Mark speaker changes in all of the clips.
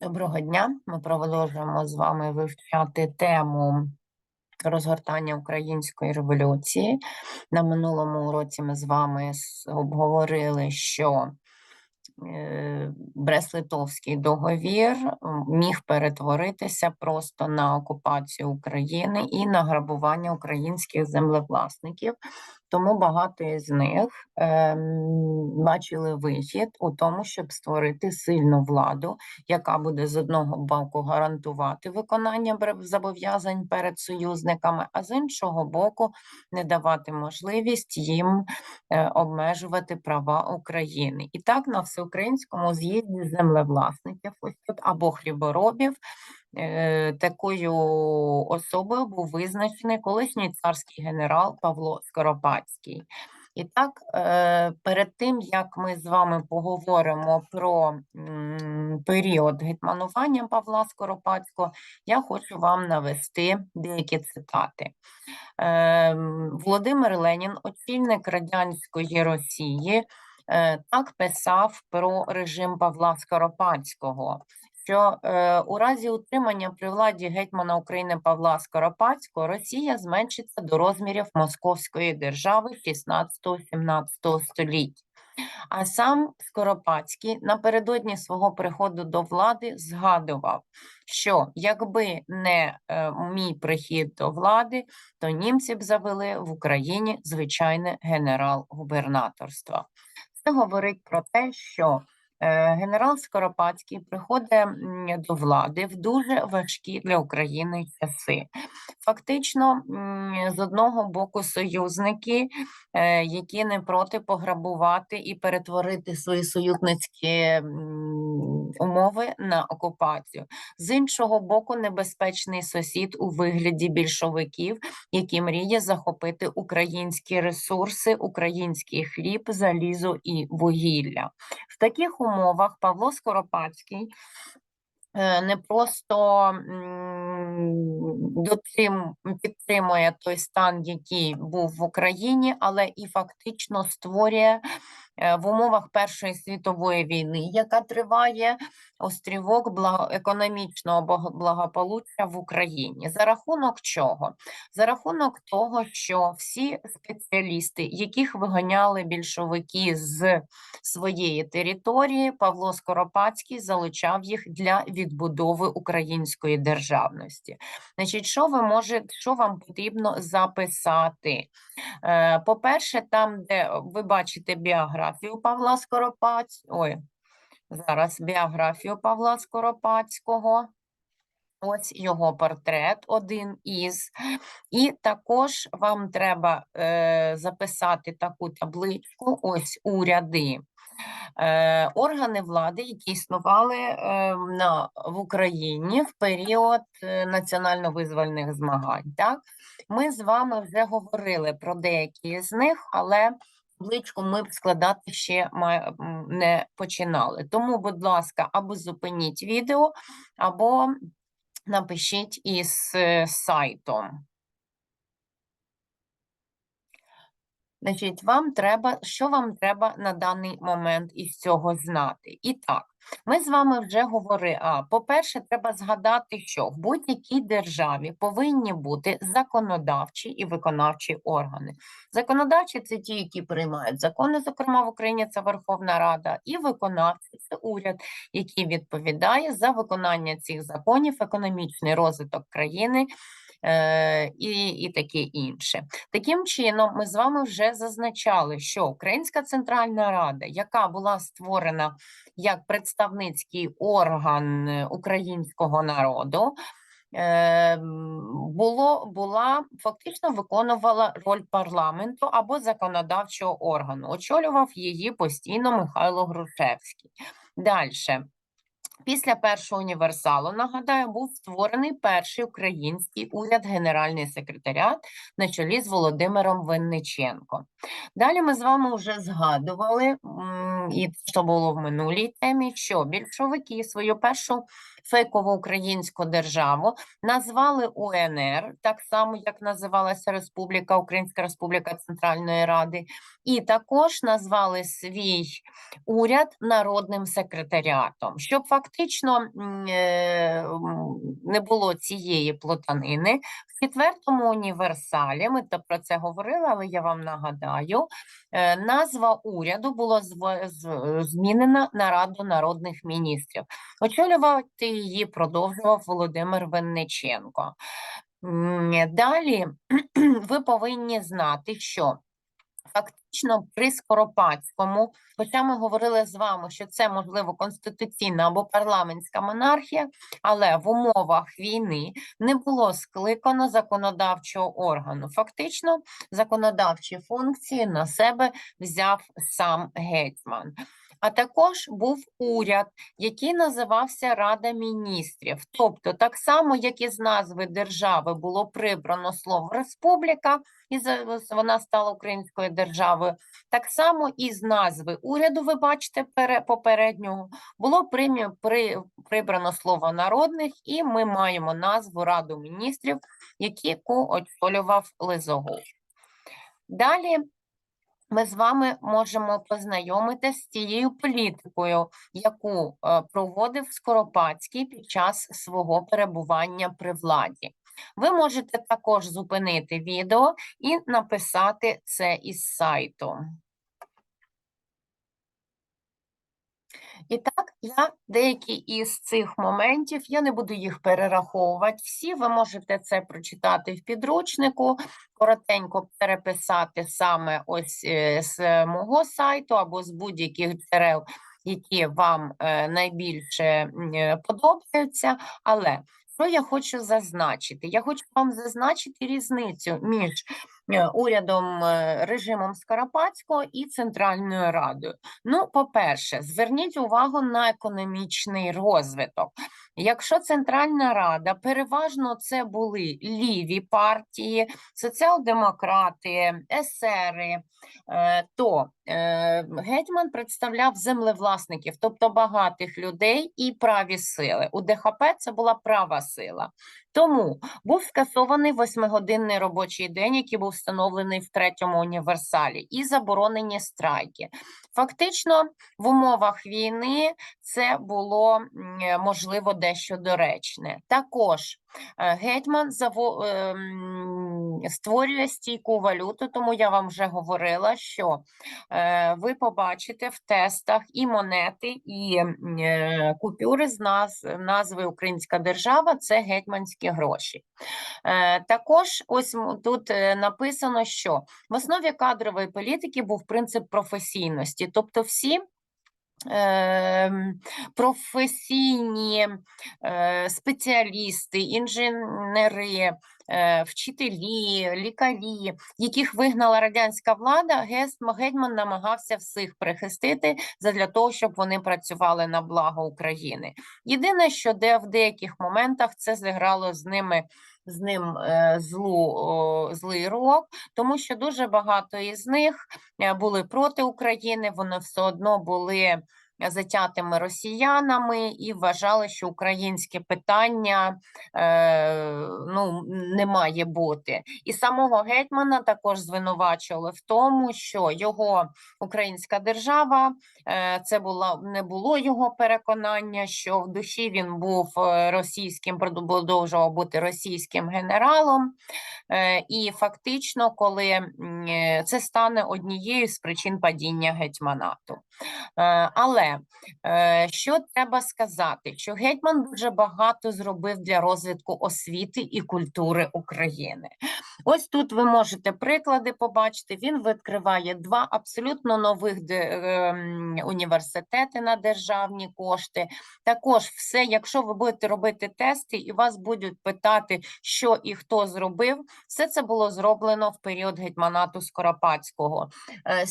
Speaker 1: Доброго дня. Ми продовжуємо з вами вивчати тему розгортання української революції. На минулому уроці ми з вами обговорили, що е, Брест-Литовський договір міг перетворитися просто на окупацію України і на грабування українських землевласників. Тому багато із них ем, бачили вихід у тому, щоб створити сильну владу, яка буде з одного боку гарантувати виконання зобов'язань перед союзниками, а з іншого боку, не давати можливість їм е, обмежувати права України. І так на всеукраїнському з'їзді землевласників, ось тут або хліборобів. Е, Такою особою був визначений колишній царський генерал Павло Скоропадський. І так, е, перед тим як ми з вами поговоримо про період гетьманування Павла Скоропадського, я хочу вам навести деякі цитати. Ем, Володимир Ленін, очільник радянської Росії, е, так писав про режим Павла Скоропадського. Що е, у разі утримання при владі гетьмана України Павла Скоропадського Росія зменшиться до розмірів Московської держави 16-17 століть. А сам Скоропадський напередодні свого приходу до влади згадував, що якби не е, мій прихід до влади, то німці б завели в Україні звичайне генерал-губернаторство. Це говорить про те, що генерал Скоропадський приходить до влади в дуже важкі для України часи. Фактично, з одного боку, союзники, е, які не проти пограбувати і перетворити свої союзницькі умови на окупацію. З іншого боку, небезпечний сусід у вигляді більшовиків, які мріє захопити українські ресурси, український хліб, залізо і вугілля. В таких умовах Павло Скоропадський е, не просто підтримує той стан, який був в Україні, але і фактично створює в умовах Першої світової війни, яка триває острівок благо, економічного благополуччя в Україні. За рахунок чого? За рахунок того, що всі спеціалісти, яких виганяли більшовики з своєї території, Павло Скоропадський залучав їх для відбудови української державності. Значить, що ви можете, що вам потрібно записати? Е, По-перше, там, де ви бачите біографію Павла Скоропадського, ой, зараз біографію Павла Скоропадського. Ось його портрет, один із. І також вам треба е, записати таку табличку, ось уряди. Е, органи влади, які існували е, на, в Україні в період е, національно-визвольних змагань. Так? Ми з вами вже говорили про деякі з них, але табличку ми складати ще не починали. Тому, будь ласка, або зупиніть відео, або напишіть із е, сайтом. Значить, вам треба, що вам треба на даний момент із цього знати? І так, ми з вами вже говорили. А, по-перше, треба згадати, що в будь-якій державі повинні бути законодавчі і виконавчі органи. Законодавчі це ті, які приймають закони, зокрема в Україні це Верховна Рада, і виконавчі це уряд, який відповідає за виконання цих законів, економічний розвиток країни. Е, І, і таке інше. Таким чином, ми з вами вже зазначали, що Українська Центральна Рада, яка була створена як представницький орган е, українського народу, е, було, була фактично виконувала роль парламенту або законодавчого органу. Очолював її постійно Михайло Грушевський. Далі. Після першого універсалу, нагадаю, був створений перший український уряд Генеральний секретаріат на чолі з Володимиром Винниченко. Далі ми з вами вже згадували і що було в минулій темі, що більшовики свою першу фейкову українську державу назвали УНР, так само як називалася Республіка Українська Республіка Центральної Ради, і також назвали свій уряд народним секретаріатом, щоб фактично е, не було цієї плутанини. В четвертому універсалі ми то про це говорили, але я вам нагадаю. е, Назва уряду була зв- змінена на Раду народних міністрів. Очолювати її продовжував Володимир Винниченко. Далі ви повинні знати, що фактично при Скоропадському, хоча ми говорили з вами, що це можливо конституційна або парламентська монархія, але в умовах війни не було скликано законодавчого органу. Фактично, законодавчі функції на себе взяв сам гетьман. А також був уряд, який називався Рада міністрів. Тобто, так само, як із назви держави було прибрано слово республіка, і вона стала українською державою. Так само і з назви уряду, ви бачите, пере- попереднього було примі- при, прибрано слово народних, і ми маємо назву Раду міністрів, яку очолював Лизогов. Далі ми з вами можемо познайомитися з тією політикою, яку е, проводив Скоропадський під час свого перебування при владі. Ви можете також зупинити відео і написати це із сайту. І так, я деякі із цих моментів, я не буду їх перераховувати всі, ви можете це прочитати в підручнику, коротенько переписати саме ось е, з мого сайту або з будь-яких джерел, які вам е, найбільше е, подобаються. Але що я хочу зазначити? Я хочу вам зазначити різницю між урядом е, режимом Скоропадського і Центральною Радою. Ну, по-перше, зверніть увагу на економічний розвиток. Якщо Центральна Рада переважно це були ліві партії, соціал-демократи, есери, е, то е, гетьман представляв землевласників, тобто багатих людей і праві сили. У ДХП це була права сила. Тому був скасований восьмигодинний робочий день, який був встановлений в третьому універсалі, і заборонені страйки. Фактично, в умовах війни це було е, можливо дещо доречне. Також е, гетьман заво- ем, створює стійку валюту, тому я вам вже говорила, що е, ви побачите в тестах і монети, і е, купюри з наз, назви Українська держава це гетьманські гроші. Е, Також ось тут е, написано, що в основі кадрової політики був принцип професійності, тобто всі. Професійні е, спеціалісти, інженери, е, вчителі, лікарі, яких вигнала радянська влада, Гест Гетьман намагався всіх прихистити задля того, щоб вони працювали на благо України. Єдине, що де в деяких моментах це зіграло з ними з ним е, злу, злий рок, тому що дуже багато із них е, були проти України, вони все одно були затятими росіянами і вважали, що українське питання е, ну, не має бути. І самого гетьмана також звинувачували в тому, що його українська держава е, це була не було його переконання, що в душі він був е, російським, продовжував бути російським генералом. Е, І фактично, коли е, це стане однією з причин падіння гетьманату. Е, Але е, що треба сказати, що гетьман дуже багато зробив для розвитку освіти і культури України. Ось тут ви можете приклади побачити. Він відкриває два абсолютно нових ем, університети на державні кошти. Також все, якщо ви будете робити тести і вас будуть питати, що і хто зробив, все це було зроблено в період гетьманату Скоропадського. Е,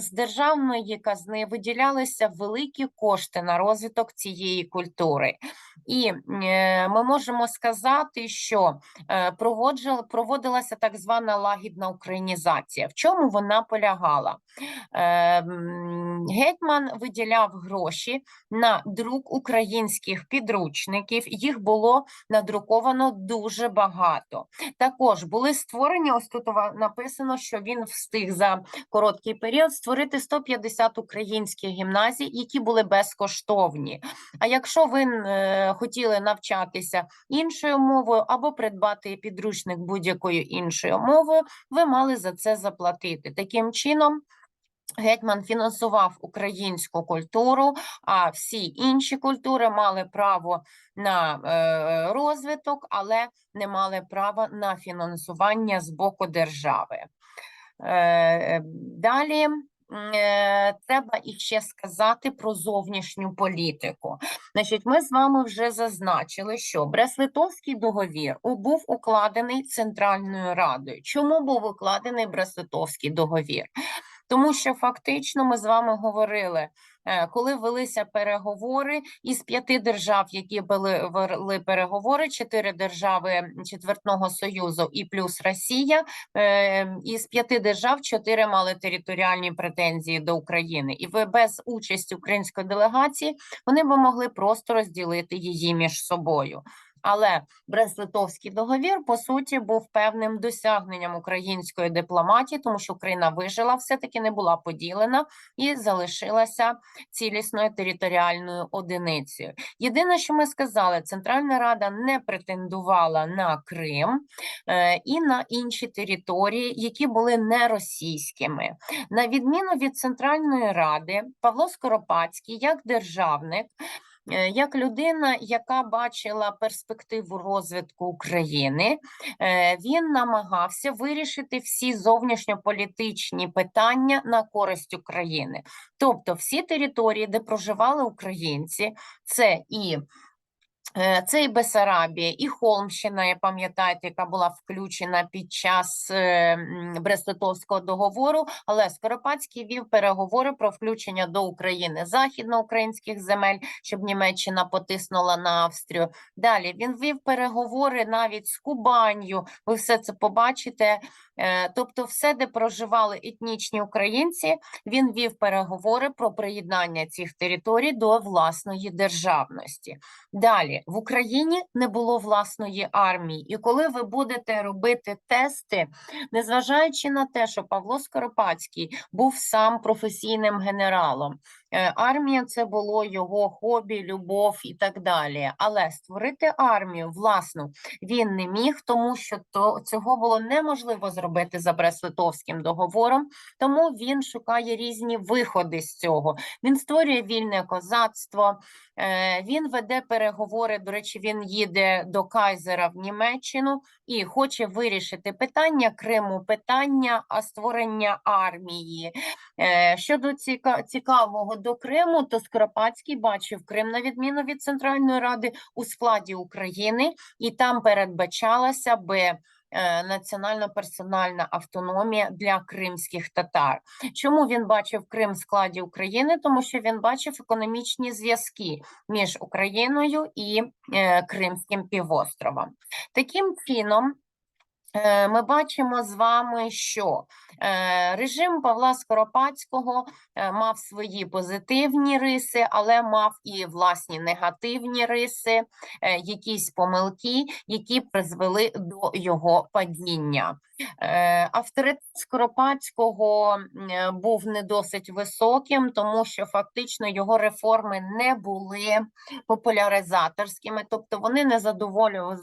Speaker 1: З, державної казни виділялися великі кошти на розвиток цієї культури. І е, ми можемо сказати, що е, проводжу- проводилася так звана лагідна українізація. В чому вона полягала? Е, Гетьман виділяв гроші на друк українських підручників. Їх було надруковано дуже багато. Також були створені, ось тут написано, що він встиг за короткий період створити 150 українських гімназій, які були безкоштовні. А якщо ви е, хотіли навчатися іншою мовою або придбати підручник будь-якою іншою мовою, ви мали за це заплатити. Таким чином. Гетьман фінансував українську культуру, а всі інші культури мали право на е, розвиток, але не мали права на фінансування з боку держави. Е, Далі е, треба іще сказати про зовнішню політику. Значить, ми з вами вже зазначили, що Брест-Литовський договір був укладений Центральною Радою. Чому був укладений Брест-Литовський договір? Тому що фактично ми з вами говорили, е, коли велися переговори із п'яти держав, які були вели переговори, чотири держави Четвертного Союзу і плюс Росія, е, із п'яти держав чотири мали територіальні претензії до України, і ви без участі української делегації вони би могли просто розділити її між собою. Але Брест-Литовський договір по суті був певним досягненням української дипломатії, тому що Україна вижила, все-таки не була поділена і залишилася цілісною територіальною одиницею. Єдине, що ми сказали, Центральна Рада не претендувала на Крим е, і на інші території, які були не російськими. На відміну від Центральної Ради, Павло Скоропадський, як державник, як людина, яка бачила перспективу розвитку України, е, він намагався вирішити всі зовнішньополітичні питання на користь України. Тобто, всі території, де проживали українці, це і Е, Це і Бесарабія, і Холмщина, я пам'ятаєте, яка була включена під час е, м, Брест-Литовського договору. Але Скоропадський вів переговори про включення до України західноукраїнських земель, щоб Німеччина потиснула на Австрію. Далі він вів переговори навіть з Кубанью. Ви все це побачите. Е, Тобто, все, де проживали етнічні українці, він вів переговори про приєднання цих територій до власної державності. Далі в Україні не було власної армії, і коли ви будете робити тести, незважаючи на те, що Павло Скоропадський був сам професійним генералом, армія це було його хобі, любов і так далі. Але створити армію власну він не міг, тому що то цього було неможливо зробити за Брест-Литовським договором. Тому він шукає різні виходи з цього. Він створює вільне козацтво. Е, Він веде переговори. До речі, він їде до Кайзера в Німеччину і хоче вирішити питання Криму, питання створення армії. Е, Щодо цікавого до Криму, то Скоропадський бачив Крим на відміну від Центральної Ради у складі України, і там передбачалася би. е, Національно-персональна автономія для кримських татар. Чому він бачив Крим в складі України? Тому що він бачив економічні зв'язки між Україною і е, Кримським півостровом. Таким чином, ми бачимо з вами, що е, режим Павла Скоропадського е, мав свої позитивні риси, але мав і власні негативні риси, е, якісь помилки, які призвели до його падіння. Е, Авторитет Скоропадського е, був не досить високим, тому що фактично його реформи не були популяризаторськими, тобто вони не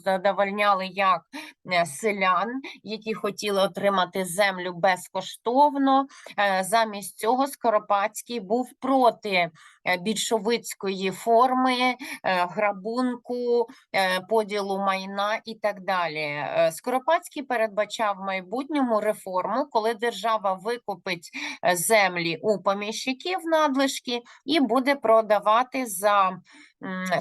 Speaker 1: задовольняли як е, селян, які хотіли отримати землю безкоштовно. Замість цього Скоропадський був проти більшовицької форми, е, грабунку, е, поділу майна і так далі. Е, Скоропадський передбачав в майбутньому реформу, коли держава викупить е, землі у поміщиків надлишки і буде продавати за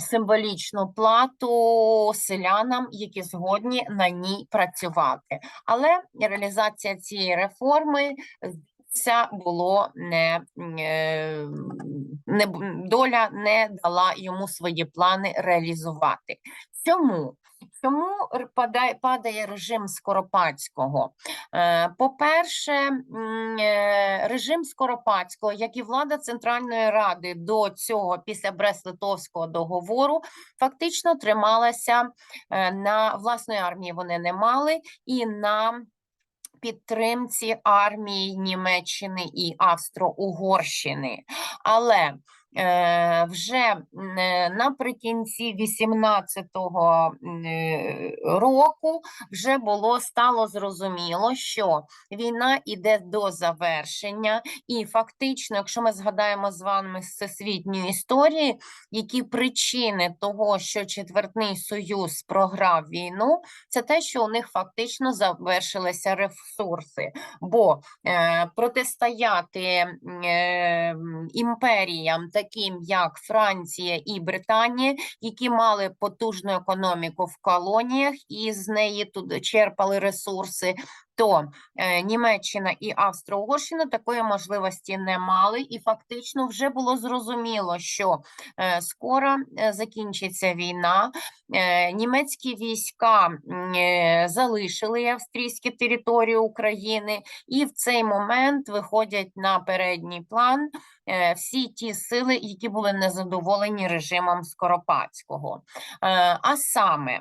Speaker 1: символічну плату селянам, які згодні на ній працювати. Але реалізація цієї реформи було не, е, не доля не дала йому свої плани реалізувати. Чому? Чому падає, падає режим Скоропадського? Е, По-перше, е, режим Скоропадського, як і влада Центральної Ради до цього, після Брест-Литовського договору, фактично трималася на власної армії. Вони не мали і на підтримці армії Німеччини і Австро-Угорщини. Але вже е, наприкінці 18-го е, року вже було стало зрозуміло, що війна іде до завершення, і фактично, якщо ми згадаємо з вами всесвітньої історії, які причини того, що четвертний союз програв війну, це те, що у них фактично завершилися ресурси, бо е, протистояти е, імперіям, таким як Франція і Британія, які мали потужну економіку в колоніях і з неї тут черпали ресурси. То е, Німеччина і Австро-Угорщина такої можливості не мали, і фактично вже було зрозуміло, що е, скоро е, закінчиться війна. Німецькі війська залишили австрійські території України, і в цей момент виходять на передній план всі ті сили, які були незадоволені режимом Скоропадського. А саме,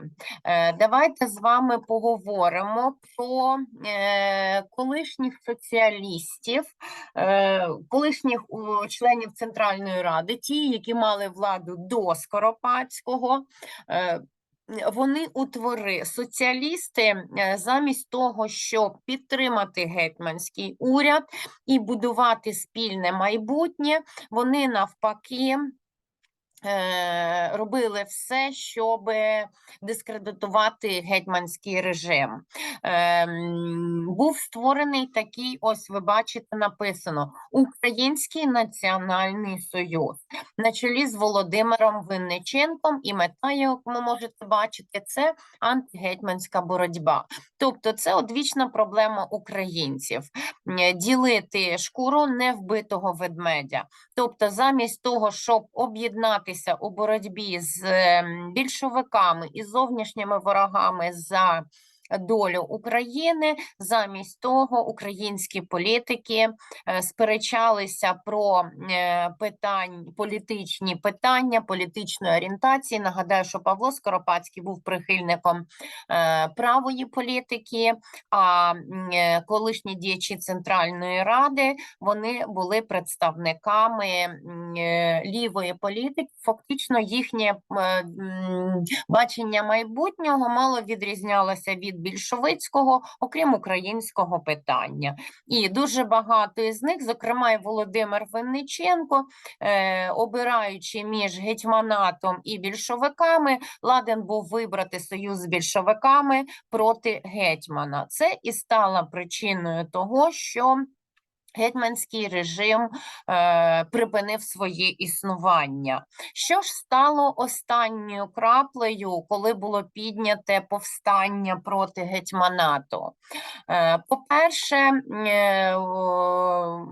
Speaker 1: давайте з вами поговоримо про колишніх соціалістів, е, колишніх членів Центральної Ради, ті, які мали владу до Скоропадського. Е, вони утвори соціалісти е, замість того, щоб підтримати гетьманський уряд і будувати спільне майбутнє, вони навпаки е, робили все, щоб дискредитувати гетьманський режим. Ем, Був створений такий, ось ви бачите, написано Український національний союз на чолі з Володимиром Винниченком, і мета, як ви можете бачити, це антигетьманська боротьба. Тобто, це одвічна проблема українців е, ділити шкуру невбитого ведмедя. Тобто, замість того, щоб об'єднатися у боротьбі з ем, більшовиками і зовнішніми ворогами за долю України, замість того українські політики е, сперечалися про е, питань, політичні питання, політичної орієнтації. Нагадаю, що Павло Скоропадський був прихильником е, правої політики, а колишні діячі Центральної Ради вони були представниками лівої політики. Фактично, їхнє бачення майбутнього мало відрізнялося від більшовицького, окрім українського питання. І дуже багато із них, зокрема і Володимир Винниченко, е, обираючи між гетьманатом і більшовиками, ладен був вибрати союз з більшовиками проти гетьмана. Це і стало причиною того, що Гетьманський режим е, припинив своє існування. Що ж стало останньою краплею, коли було підняте повстання проти гетьманату? Е, По-перше, е,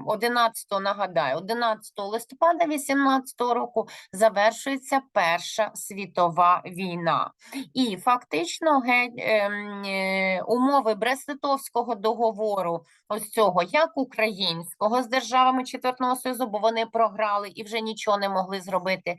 Speaker 1: 11 нагадаю, 11 листопада 18 року завершується Перша світова війна. І фактично геть, ем, е, умови Брест-Литовського договору, ось цього, як українського з державами Четвертого Союзу, бо вони програли і вже нічого не могли зробити.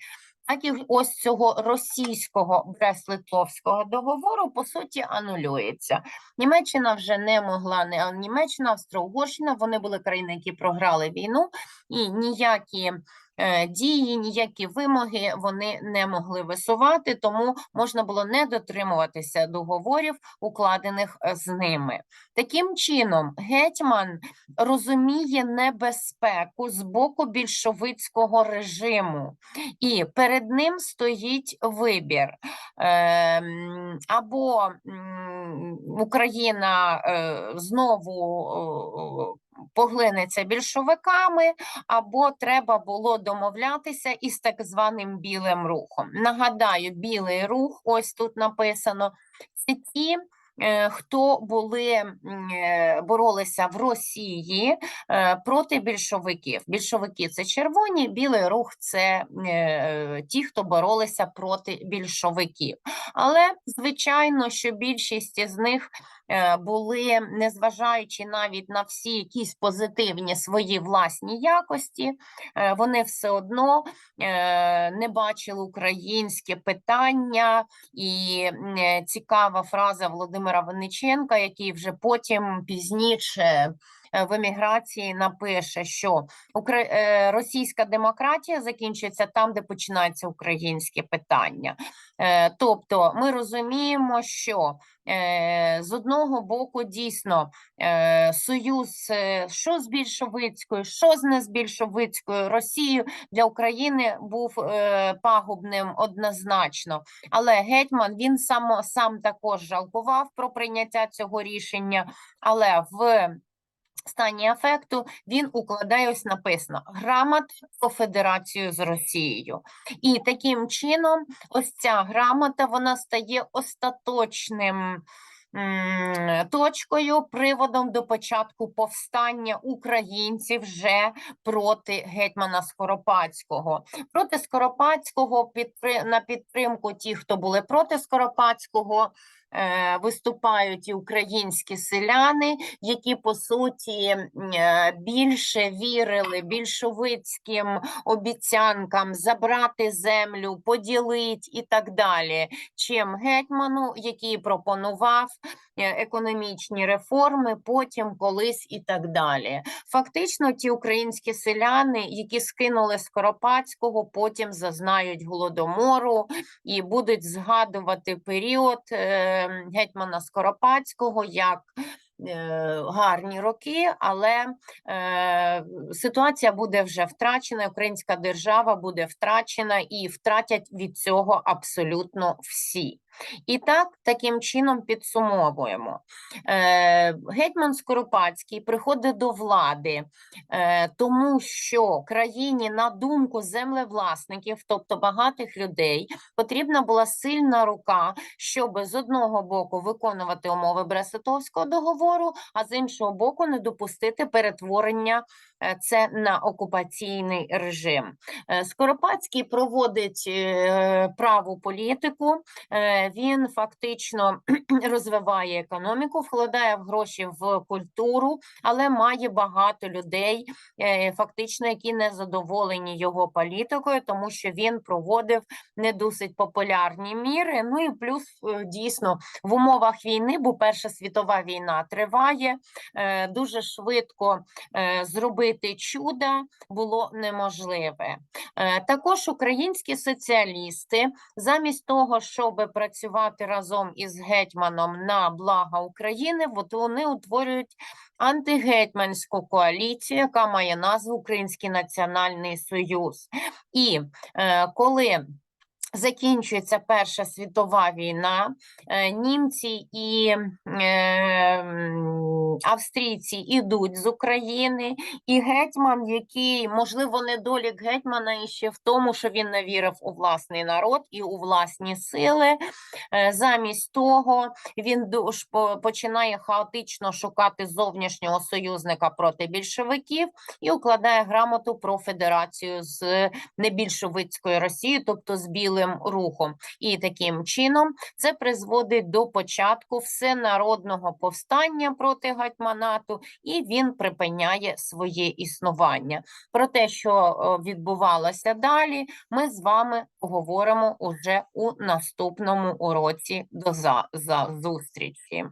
Speaker 1: Так і ось цього російського Брест-Литовського договору по суті анулюється. Німеччина вже не могла не Німеччина, Австро-Угорщина. Вони були країни, які програли війну, і ніякі дії, ніякі вимоги вони не могли висувати, тому можна було не дотримуватися договорів, укладених е, з ними. Таким чином, гетьман розуміє небезпеку з боку більшовицького режиму, і перед ним стоїть вибір. Ем, Або Україна е, знову е, поглинеться більшовиками, або треба було домовлятися із так званим білим рухом. Нагадаю, білий рух, ось тут написано, це ті хто були е, боролися в Росії е, проти більшовиків. Більшовики це червоні, білий рух це е, ті, хто боролися проти більшовиків. Але звичайно, що більшість із них е, були, незважаючи навіть на всі якісь позитивні свої власні якості, е, вони все одно е, не бачили українське питання. І е, цікава фраза Володимира Винниченка, який вже потім пізніше в еміграції напише, що е, російська демократія закінчується там, де починається українське питання. Е, Тобто ми розуміємо, що е, з одного боку дійсно е, союз е, що з більшовицькою, що з не з Росією для України був е, пагубним однозначно. Але гетьман він сам, сам також жалкував про прийняття цього рішення, але в стані афекту він укладає ось написано грамота про федерацію з Росією. І таким чином, ось ця грамота вона стає остаточним. Точкою, приводом до початку повстання українців вже проти гетьмана Скоропадського. Проти Скоропадського на підтримку ті, хто були проти Скоропадського, виступають і українські селяни, які по суті е, більше вірили більшовицьким обіцянкам забрати землю, поділити і так далі, чим гетьману, який пропонував е, економічні реформи, потім колись і так далі. Фактично, ті українські селяни, які скинули Скоропадського, потім зазнають голодомору і будуть згадувати період е, гетьмана Скоропадського як е, гарні роки, але е, ситуація буде вже втрачена, українська держава буде втрачена і втратять від цього абсолютно всі. І так, таким чином підсумовуємо. Е, гетьман Скоропадський приходить до влади, е, тому що країні, на думку землевласників, тобто багатих людей, потрібна була сильна рука, щоб з одного боку виконувати умови Брестовського договору, а з іншого боку не допустити перетворення це на окупаційний режим. Е, Скоропадський проводить е, праву політику. е, Він фактично розвиває економіку, вкладає в гроші в культуру, але має багато людей, е, фактично, які не задоволені його політикою, тому що він проводив не досить популярні міри. Ну і плюс е, дійсно в умовах війни, бо Перша світова війна триває, е, дуже швидко е, зробити чуда було неможливе. Е, Також українські соціалісти, замість того, щоб працювати разом із гетьманом на благо України, вони утворюють антигетьманську коаліцію, яка має назву Український національний союз. І е, коли закінчується Перша світова війна, е, німці і австрійці ідуть з України, і гетьман, який, можливо, недолік гетьмана іще в тому, що він не вірив у власний народ і у власні сили. Е, Замість того він починає хаотично шукати зовнішнього союзника проти більшовиків і укладає грамоту про федерацію з небільшовицькою Росією, тобто з білим рухом. І таким чином це призводить до початку всенародного повстання проти гетьманату, і він припиняє своє існування. Про те, що е, відбувалося далі, ми з вами говоримо уже у наступному уроці. До за, за зустрічі.